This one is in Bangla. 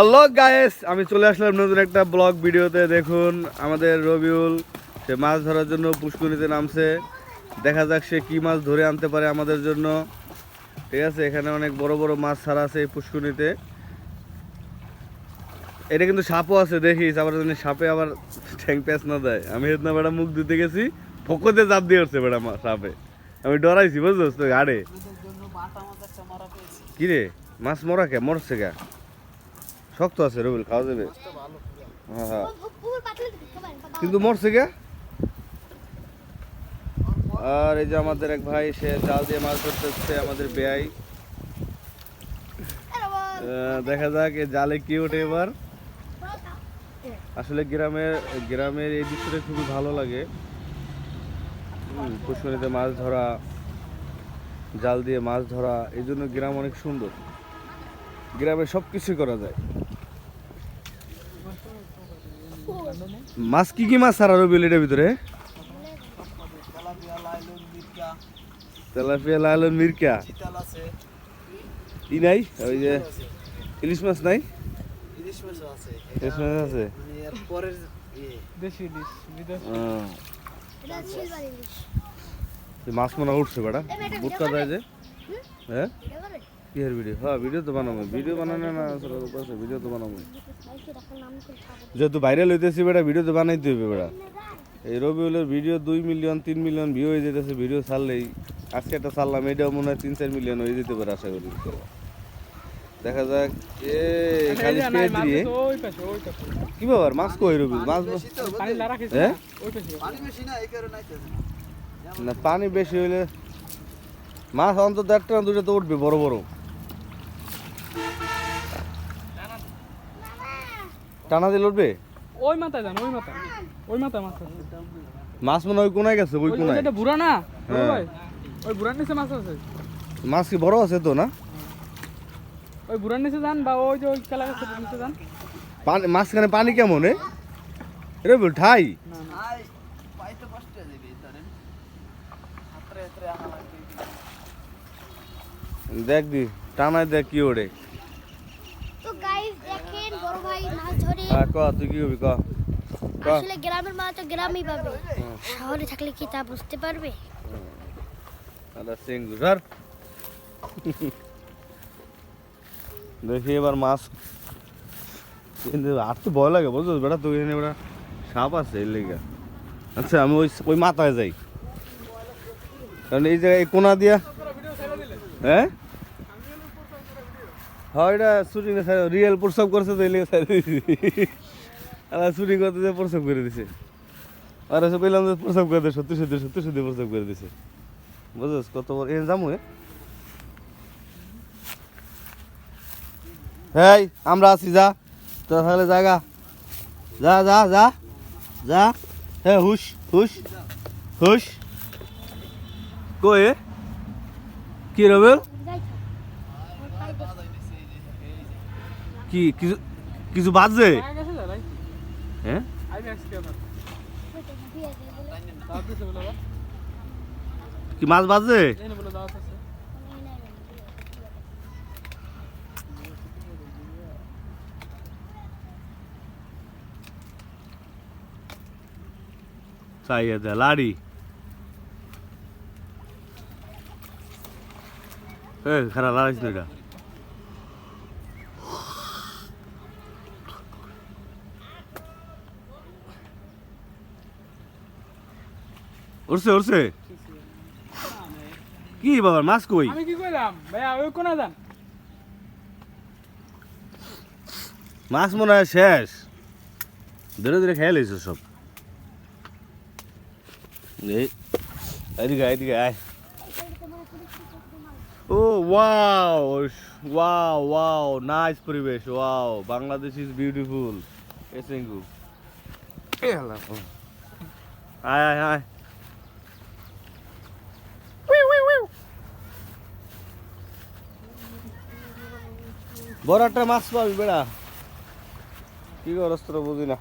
হ্যালো গায়েস আমি চলে আসলাম নতুন একটা ব্লগ ভিডিওতে। দেখুন আমাদের রবিউল সে মাছ ধরার জন্য পুষ্করিতে নামছে। দেখা যাক সে কি মাছ ধরে আনতে পারে আমাদের জন্য। ঠিক আছে এখানে অনেক বড় বড় মাছ ছাড়া আছে এই পুষ্করিতে এটা কিন্তু সাপও আছে দেখিস আবার জানি সাপে আবার ঠ্যাং প্যাঁচ না দেয়। আমি হেদনা বেড়া মুখ দিতে গেছি ফকতে চাপ দিয়ে উঠছে বেড়া সাপে। আমি ডরাইছি বুঝছিস? তো গাড়ে কি রে? মাছ মরা কে? মরছে কে? শক্ত আছে রবিল খাওয়া যাবে? হ্যাঁ হ্যাঁ। কিন্তু মরছে কে? আর এই যে আমাদের এক ভাই, সে জাল দিয়ে মাছ ধরতেছে, আমাদের বেয়াই দেখা যাক জালে কি ওঠে এবার। আসলে গ্রামের গ্রামের এই দৃশ্যটা খুবই ভালো লাগে। পুষ্করিতে মাছ ধরা, জাল দিয়ে মাছ ধরা, এই জন্য গ্রাম অনেক সুন্দর। গ্রামে সব কিছুই করা যায়। মাছ কি কি মাছ ছাড়া রবিল এটার ভিতরে? তেলাপিয়া লাল মিরকা। ই নাই? ওই যে ইলিশ মাছ নাই? ইলিশ মাছ আছে। দেশি ইলিশ বিদেশ। মাছ মনে উঠছে বেটা। বুটকা যায় যে। হ্যাঁ? কি এর ভিডিও হ্যাঁ ভিডিও তো বানাবো। ভিডিও বানানো না উপায় ভিডিও তো বানাবো। যেহেতু ভাইরাল হইতেছি বেটা ভিডিও তো বানাইতে হবে বেটা। এই রবিউলের ভিডিও দুই মিলিয়ন তিন মিলিয়ন ভিউ হয়ে যেতেছে ভিডিও ছাড়লেই আজকে একটা ছাড়লাম এটাও মনে হয় তিন চার মিলিয়ন হয়ে যেতে পারে আশা করি। দেখা যাক এ খালি মাছ দিয়ে কি ব্যাপার মাছ কই রবিউল? মাছ হ্যাঁ? না? পানি বেশি হইলে মাছ অন্তত একটা দুটো তো উঠবে বড় বড়। টানা দিলে উঠবে ওই মাথায় যান ওই মাথা ওই মাথা মাছ আছে। মাছ মনে হয় কোনায় গেছে ওই ওই ওই কোনায়। যেটা বুড়া না? হ্যাঁ। ওই ওই বুড়ার নিচে মাছ আছে। মাছ কি বড় আছে তো না? ওই বুড়ার নিচে যান বা ওই যে ওই কেলা গাছের নিচে যান। পানি মাঝখানে পানি কেমন এ? রে বল ঠাই। না না। দেখ দি টানায় দেখ কি ওড়ে তো গাইস দেখেন বড় ভাই মাছ ধরে হ্যাঁ ক তুই কি হবি ক? আসলে গ্রামের মাছ তো গ্রামেই পাবে। শহরে থাকলে কি তা বুঝতে পারবে? সিংহ দেখি এবার মাছ। কিন্তু আর তো ভয় লাগে বুঝছ বেটা তুই এখানে বেটা সাপ আছে এর লেগে। আচ্ছা আমি ওই ওই মাথায় যাই। কারণ এই জায়গায় কোনা দিয়া হ্যাঁ? হয়, এটা শুটিং রিয়েল প্রসব দিছি আর করতে প্রসব করে দিছে। প্রসব করে প্রসব করে দিছে। কত হেই আমরা আছি, যা। তাহলে জায়গা যা যা যা। যা। হে, হুশ হুশ হুশ। কই কি রবেল কি কিছু কিছু ভাই হ্যাঁ? কে মাছ বাজছে? এই না বলে দাও আছে চাইয়া উঠছে উঠছে কি বাবা মাছ কই? আমি কি কইলাম? ভাইয়া ওই কোনা যান। মাছ মনে হয় শেষ। ধীরে ধীরে খেয়ে লাইছো সব। এদিকে এদিকে আয়। ও ওয়াও ওয়াও ওয়াও নাইস পরিবেশ ওয়াও বাংলাদেশ ইজ বিউটিফুল। এসেঙ্গু আয় আয় আয়। বড় একটা মাছ পাবি বেড়া। কি করস তোরা বুঝি না।